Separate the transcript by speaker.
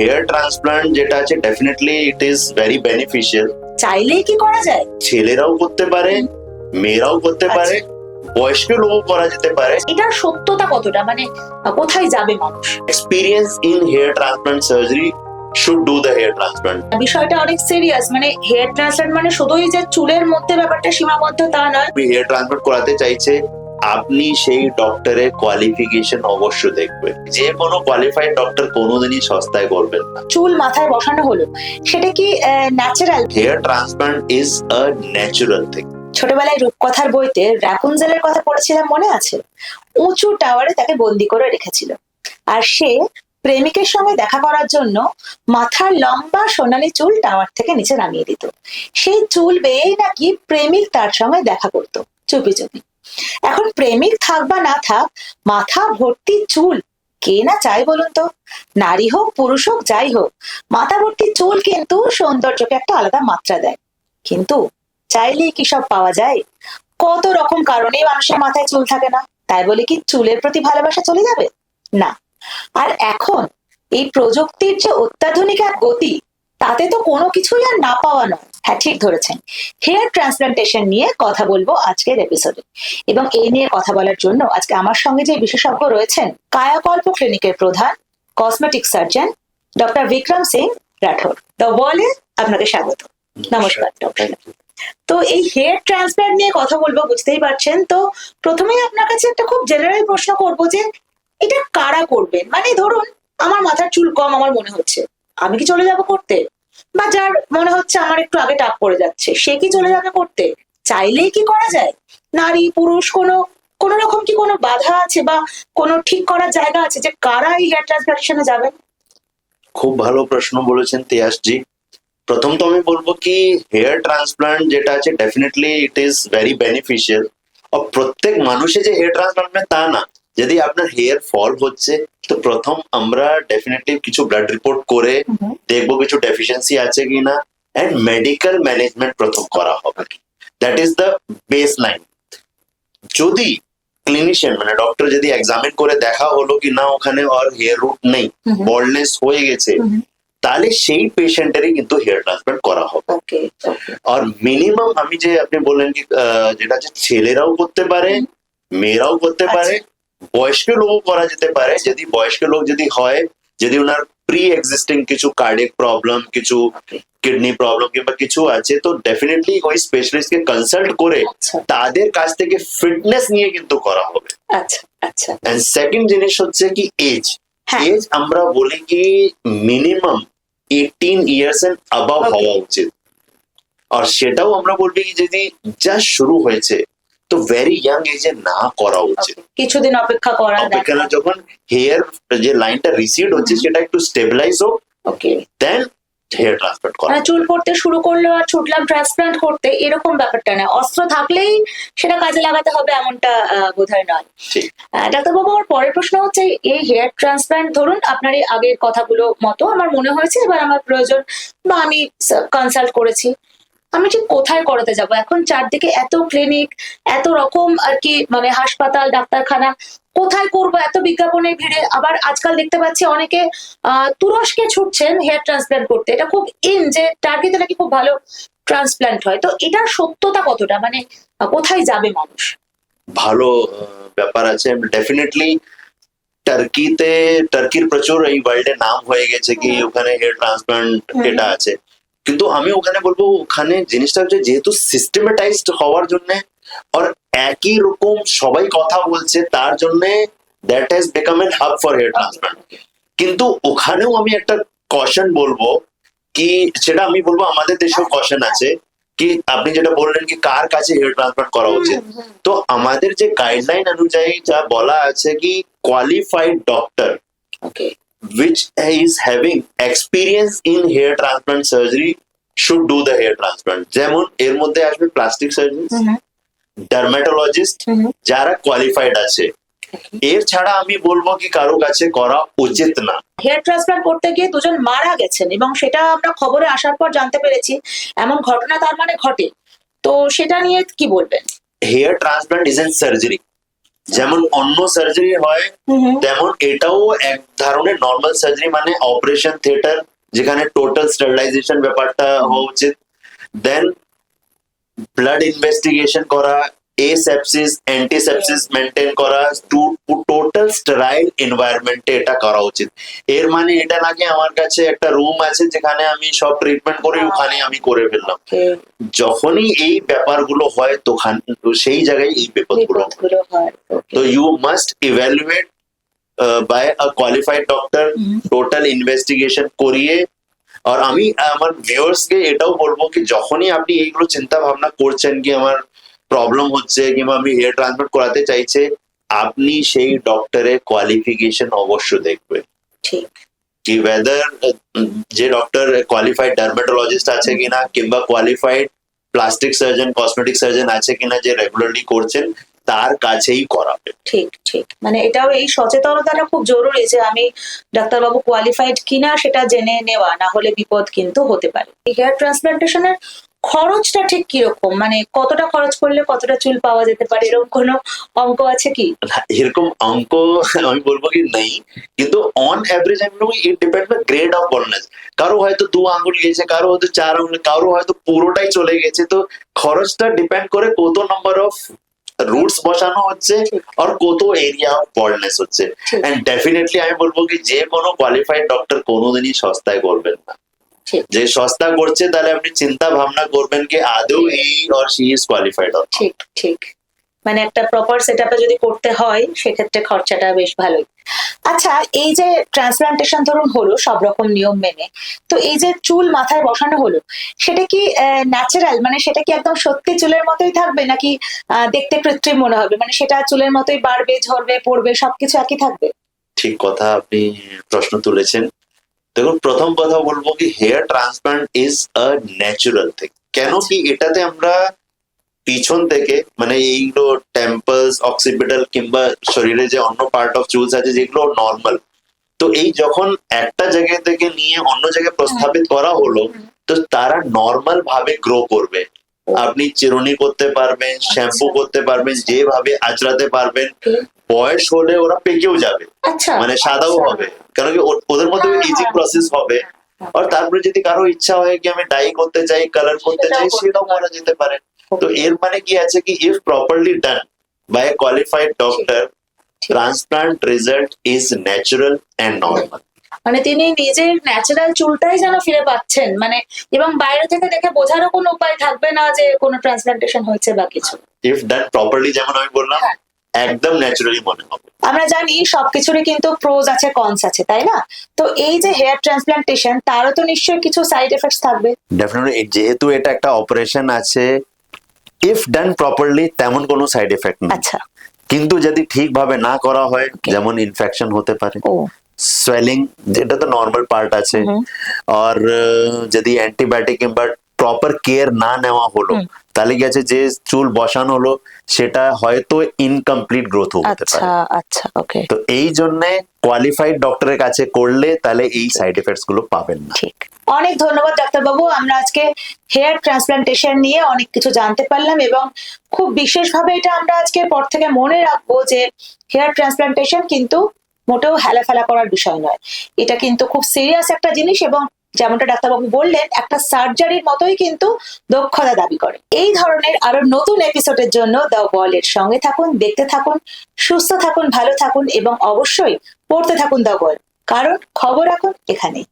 Speaker 1: Hair transplant যেটা আছে definitely it is very beneficial
Speaker 2: চাইলেই কি করা যায়?
Speaker 1: ছেলেরাও করতে পারে মেয়েরাও করতে পারে বয়স্ক লোকও করা যেতে পারে।
Speaker 2: এটার সত্যতা কতটা? মানে কোথায় যাবে মানুষ?
Speaker 1: Experience in hair transplant surgery should do the hair transplant
Speaker 2: বিষয়টা অনেক সিরিয়াস মানে হেয়ার ট্রান্সপ্লান্ট মানে শুধুই যে চুলের মধ্যে ব্যাপারটা সীমাবদ্ধ তা নয়।
Speaker 1: হেয়ার ট্রান্সপ্লান্ট করাতে চাইছে আপনি সেই ডক্টরের কোয়ালিফিকেশন অবশ্য দেখবেন। যে কোনো কোয়ালিফাইড ডক্টর কোনোদিনই সস্তায় করবেন না।
Speaker 2: চুল মাথায় বসানো হলো সেটা কি natural
Speaker 1: hair transplant is a natural thing
Speaker 2: ছোটবেলায় রূপকথার বইতে র্যাপুনজেলের কথা পড়েছিলাম মনে আছে? উঁচু টাওয়ারে তাকে বন্দি করে রেখেছিল। আর সে প্রেমিকের সঙ্গে দেখা করার জন্য মাথার লম্বা সোনালি চুল টাওয়ার থেকে নিচে নামিয়ে দিত। সেই চুল বেয়েই নাকি প্রেমিক তার সঙ্গে দেখা করত চুপি চুপি। এখন প্রেমিক থাক বা না থাক, মাথা ভর্তি চুল, কে না চাই বলুন তো? নারী হোক, পুরুষ হোক, যাই হোক, মাথা ভর্তি চুল কিন্তু সৌন্দর্যকে একটা আলাদা মাত্রা দেয়। কিন্তু চাইলেই কি সব পাওয়া যায়? কত রকম কারণে মানুষের মাথায় চুল থাকে না। তাই বলে কি, চুলের প্রতি ভালোবাসা চলে যাবে? না। আর এখন এই প্রযুক্তির যে অত্যাধুনিক এক গতি, তাতে তো কোনো কিছুই আর না পাওয়া নয়। হ্যাঁ ঠিক ধরেছেন। হেয়ার ট্রান্সপ্লান্টেশন নিয়ে কথা বলব আজকের এপিসোডে এবং এই নিয়ে কথা বলার জন্য আজকে আমার সঙ্গে যে বিশেষজ্ঞ রয়েছেন কায়াকল্প ক্লিনিকের প্রধান cosmetic surgeon doctor Vikram Singh Rathore the ওয়ালে আপনাকে স্বাগত। নমস্কার ডক্টর তো এই হেয়ার ট্রান্সপ্লান্ট নিয়ে কথা বলব বুঝতেই পারছেন? তো প্রথমেই আপনার কাছে একটা খুব জেনারেল প্রশ্ন করব যে এটা কারা করবেন মানে ধরুন আমার মাথার চুল কম আমার মনে হচ্ছে। আমি কি চলে যাব করতে? বা যার মনে হচ্ছে আমার একটু আগে টাক পড়ে যাচ্ছে, সে কি চলে যাবে করতে? চাইলেই কি করা যায়? নারী, পুরুষ, কোনো, কোন রকম কি কোনো বাধা আছে বা কোনো ঠিক করার জায়গা আছে যে কারা এই হেয়ার ট্রান্সপ্লান্টেশনে যাবেন?
Speaker 1: খুব ভালো প্রশ্ন বলেছেন তিয়াসজি। প্রথম তো আমি বলব কি হেয়ার ট্রান্সপ্লান্ট যেটা আছে definitely it is very beneficial প্রত্যেক মানুষের যে হেয়ার ট্রান্সপ্লান্ট তা না। যদি আপনার হেয়ার ফল হচ্ছে তো প্রথম আমরা ডেফিনেটলি কিছু ব্লাড রিপোর্ট করে দেখব কিছু ডেফিসিয়েন্সি আছে কিনা এন্ড মেডিকেল ম্যানেজমেন্ট প্রথম করা হবে। That is the base line যদি ক্লিনিশিয়ান মানে ডক্টর যদি এক্সামিন করে দেখা হলো কি না ওখানে আর হেয়ার রুট নেই বল্ডনেস হয়ে গেছে তাহলে সেই পেশেন্টেরই কিন্তু হেয়ার ট্রান্সপ্লান্ট করা হবে। আর মিনিমাম আমি যে আপনি বললেন কি যেটা হচ্ছে ছেলেরাও করতে পারে মেয়েরাও করতে পারে বয়স্ক লোকও করা যেতে পারে। যদি বয়স্ক লোক যদি হয় যদি ওনার প্রি এক্সিস্টিং কিছু কার্ডিক প্রবলেম কিছু কিডনি প্রবলেম কিংবা কিছু আছে তো ডেফিনেটলি ওই স্পেশালিস্ট কে কনসাল্ট করে
Speaker 2: আচ্ছা।
Speaker 1: তাদের কাছ থেকে ফিটনেস নিয়ে কিন্তু করা হবে।
Speaker 2: আচ্ছা আচ্ছা।
Speaker 1: এন্ড সেকেন্ড জিনিস হচ্ছে কি এজ
Speaker 2: হ্যাঁ।
Speaker 1: এজ আমরা বলি কি minimum eighteen years and above হওয়া উচিত। আর সেটাও আমরা বলবি কি যদি যা শুরু হয়েছে তো ভেরি ইয়াং এজে না করা উচিত।
Speaker 2: কিছুদিন অপেক্ষা করা
Speaker 1: অপেক্ষা যখন হেয়ার যে লাইনটা রিসিড হচ্ছে
Speaker 2: হুম।
Speaker 1: সেটা একটু স্টেবিলাইজ হোক
Speaker 2: ওকে
Speaker 1: দেন হেয়ার ট্রান্সপ্লান্ট করা।
Speaker 2: মানে চুল পড়তে শুরু করল আর ছুটলাম ট্রান্সপ্লান্ট করতে এরকম ব্যাপারটা না। অস্ত্র থাকলেই সেটা কাজে লাগাতে হবে এমনটা বোধ হয় নয়। ডাক্তারবাবু আমার পরের প্রশ্ন হচ্ছে এই হেয়ার ট্রান্সপ্লান্ট ধরুন আপনার এই আগের কথাগুলো মতো আমার মনে হয়েছে এবার আমার প্রয়োজন বা আমি কনসাল্ট করেছি। আমি ঠিক কোথায় করাতে যাব? এখন চারদিকে এত ক্লিনিক এত রকম আর কি মানে হাসপাতাল ডাক্তারখানা কোথায় করব? এত বিজ্ঞাপনের ভিড়ে। আবার আজকাল দেখতে পাচ্ছি অনেকে আহ, তুরস্কে ছুটছেন হেয়ার ট্রান্সপ্লান্ট করতে। এটা খুব ইন যে টার্গেতে নাকি খুব ভালো ট্রান্সপ্লান্ট হয়। তো এটার সত্যতা কতটা? মানে কোথায় যাবে মানুষ?
Speaker 1: ভালো ব্যাপার আছে। ডেফিনেটলি টার্কিতে টার্কির প্রচুর এই ওয়ার্ল্ডে নাম হয়ে গেছে কি ওখানে হেয়ার ট্রান্সপ্লান্ট এটা আছে। কিন্তু আমি ওখানে বলব ওখানে জিনিসটা হচ্ছে যেহেতু সিস্টেমেটাইজড হওয়ার জন্য আর একই রকম সবাই কথা বলছে তার জন্য that has become an hub for hair transplant কিন্তু ওখানেও আমি একটা কশন বলব কি সেটা আমি বলব আমাদের দেশেও কশন আছে কি আপনি যেটা বললেন কি কার কাছে হেয়ার ট্রান্সপ্লান্ট করা উচিত? তো আমাদের যে গাইডলাইন অনুযায়ী যা বলা আছে কি কোয়ালিফাইড ডক্টর
Speaker 2: ওকে
Speaker 1: which is having experience in hair transplant surgery should do the hair transplant. যেমন এর মধ্যে আসবে প্লাস্টিক সার্জন ডার্মাটোলজিস্ট যারা কোয়ালিফাইড আছে। এর ছাড়া আমি বলব কি কারও কাছে করা উচিত না।
Speaker 2: হেয়ার ট্রান্সপ্লান্ট করতে গিয়ে দুজন মারা গেছেন এবং সেটা আমরা খবরে আসার পর জানতে পেরেছি এমন ঘটনা তার মানে ঘটে। তো সেটা নিয়ে কি বলবেন?
Speaker 1: Hair transplant is an surgery যেমন অন্য সার্জারি হয়। তেমন এটাও এক ধরনের নর্মাল সার্জারি মানে অপারেশন থিয়েটার যেখানে টোটাল স্টারিলাইজেশন ব্যাপারটা হওয়া উচিত দেন ব্লাড ইনভেস্টিগেশন করা এ সেপসিস অ্যান্টিসেপসিস মেনটেন করা টোটাল স্টেরাইল এনভায়রনমেন্টে এটা করা উচিত। এর মানে এটা নাকি আমার কাছে একটা রুম আছে যেখানে আমি সব ট্রিটমেন্ট করি ওখানে আমি করে ফেললাম। যখনই এই ব্যাপারগুলো হয় তখন তো সেই জায়গায় এই বিপদগুলো হয়।
Speaker 2: হয়।
Speaker 1: must evaluate uh, by a qualified doctor
Speaker 2: hmm,
Speaker 1: total investigation করিয়ে। আর আমি আমার ভিউয়ার্স কে এটাও বলব কি যখনই আপনি এইগুলো চিন্তা ভাবনা করছেন কি আমার প্রবলেম হচ্ছে কিংবা আমি হেয়ার ট্রান্সপ্লান্ট করাতে চাইছে আপনি সেই ডক্টরের কোয়ালিফিকেশন অবশ্য দেখবেন।
Speaker 2: ঠিক।
Speaker 1: কি ওয়েদার যে ডক্টর কোয়ালিফাইড ডার্মাটোলজিস্ট আছে কিনা কিংবা qualified plastic surgeon cosmetic surgeon আছে কিনা যে রেগুলারলি করছেন তার কাছেই করাবে
Speaker 2: ঠিক ঠিক। মানে এটাও এই সচেতনতাটা খুব জরুরি যে আমি ডাক্তারবাবু কোয়ালিফাইড কিনা সেটা জেনে নেওয়া না হলে বিপদ কিন্তু হতে পারে। হেয়ার ট্রান্সপ্লান্টেশনের খরচটা ঠিক কীরকম? মানে কতটা খরচ করলে কতটা চুল পাওয়া যেতে পারে? এরকম কোনো অঙ্ক আছে কি?
Speaker 1: এরকম অঙ্ক আমি বলব কি নেই। কিন্তু অন অ্যাভারেজ আমি বলব it depend by grade of baldness কারও হয়তো দু আঙ্গুল গেছে কারও হয়তো চার আঙ্গুল কারও হয়তো পুরোটাই চলে গেছে। তো খরচটা ডিপেন্ড করে কত নম্বর অফ রুটস বসানো হচ্ছে আর কত এরিয়া অফ বলনেস হচ্ছে। এন্ড ডেফিনেটলি আমি বলব কি যে কোনো কোয়ালিফাইড ডক্টর কোনোদিনই সস্তায় করবেন না। যে সস্তা করছে তাহলে আপনি চিন্তা ভাবনা করবেন কি আদৌ এই অর শি ইজ কোয়ালিফাইড
Speaker 2: ঠিক ঠিক। মানে একটা প্রপার সেট যদি করতে হয় সেক্ষেত্রে খরচাটা বেশ ভালোই। আচ্ছা এই যে ট্রান্সপ্লান্টেশন ধরুন হলো সব রকম নিয়ম মেনে। তো এই যে চুল মাথায় বসানো হলো সেটা কি ন্যাচারাল মানে সেটা কি একদম সত্যি চুলের মতোই থাকবে নাকি দেখতে কৃত্রিম মনে হবে? মানে সেটা চুলের মতোই বাড়বে ঝরবে পড়বে সবকিছু একই থাকবে?
Speaker 1: ঠিক কথা আপনি প্রশ্ন তুলেছেন। দেখুন, প্রথম কথা বলব কি hair transplant is a natural thing কেন কি এটাতে আমরা পিছন থেকে মানে এইগুলো টেম্পলস অক্সিপিটাল কিংবা শরীরে যে অন্য পার্ট অফ চুলস আছে, যেগুলো নর্মাল তো এই যখন একটা জায়গা থেকে নিয়ে অন্য জায়গায় প্রস্থাপিত করা হলো, তো তারা নর্মাল ভাবে গ্রো করবে। আপনি চিরুনি করতে পারবেন শ্যাম্পু। করতে পারবেন যেভাবে আঁচড়াতে পারবেন বয়স হলে ওরা পেকেও যাবে।
Speaker 2: আচ্ছা।
Speaker 1: মানে সাদাও
Speaker 2: আচ্ছা।
Speaker 1: হবে। কারণ কি ওদের মধ্যে ইজি
Speaker 2: হ্যাঁ,
Speaker 1: প্রসেস হবে।
Speaker 2: হ্যাঁ।
Speaker 1: আর তারপরে যদি কারও ইচ্ছা হয় কি আমি ডাই করতে চাই কালার করতে চাই সেটাও। করা যেতে পারে। তো এর মানে কি আছে কি if properly done by a qualified doctor transplant result is natural and normal
Speaker 2: মানে তিনি নিজের ন্যাচারাল চুলটাই যেন ফিরে পাচ্ছেন। মানে এবং বাইরে থেকে দেখে বোঝারও কোনো উপায় থাকবে না যে কোনো ট্রান্সপ্লান্টেশন হয়েছে বা কিছু।
Speaker 1: ইফ ডান প্রপারলি যেমন আমি বললাম
Speaker 2: হ্যাঁ।
Speaker 1: একদম ন্যাচারালি মনে হবে।
Speaker 2: আমরা জানি সবকিছুরই কিন্তু প্রোজ আছে কনস আছে তাই না? তো এই যে হেয়ার ট্রান্সপ্লান্টেশন তারও তো নিশ্চয়ই কিছু সাইড এফেক্টস থাকবে।
Speaker 1: ডেফিনেটলি যেহেতু এটা একটা অপারেশন আছে ইফ ডান প্রপারলি তেমন কোনো সাইড এফেক্ট নেই।
Speaker 2: আচ্ছা।
Speaker 1: কিন্তু যদি ঠিকভাবে না করা হয় যেমন ইনফেকশন হতে পারে। সোয়েলিং যেটা তো নর্মাল পার্ট আছে। আর যদি অ্যান্টিবায়োটিক কিংবা প্রপার কেয়ার না নেওয়া হলো। তাহলে গেছে যে চুল বসানো হলো সেটা হয়তো ইনকমপ্লিট গ্রোথ হতে
Speaker 2: আচ্ছা
Speaker 1: পারে।
Speaker 2: আচ্ছা ওকে
Speaker 1: তো এই জন্য কোয়ালিফাইড ডক্টরের কাছে করলে তাহলে এই সাইড এফেক্টসগুলো পাবেন না।
Speaker 2: ঠিক। অনেক ধন্যবাদ ডাক্তারবাবু। আমরা আজকে হেয়ার ট্রান্সপ্লান্টেশন নিয়ে অনেক কিছু জানতে পারলাম এবং খুব বিশেষভাবে এটা আমরা আজকের পর থেকে মনে রাখব যে হেয়ার ট্রান্সপ্লান্টেশন কিন্তু মোটেও হেলা ফেলা করার বিষয় নয়। এটা কিন্তু খুব সিরিয়াস একটা জিনিস এবং যেমনটা ডাক্তারবাবু বললেন, একটা সার্জারির মতোই কিন্তু দক্ষতা দাবি করে। এই ধরনের আরও নতুন এপিসোডের জন্য দ্য ওয়ার্ল্ডের সঙ্গে থাকুন, দেখতে থাকুন, সুস্থ থাকুন, ভালো থাকুন এবং অবশ্যই পড়তে থাকুন দ্য ওয়ার্ল্ড কারণ খবর এখন এখানেই।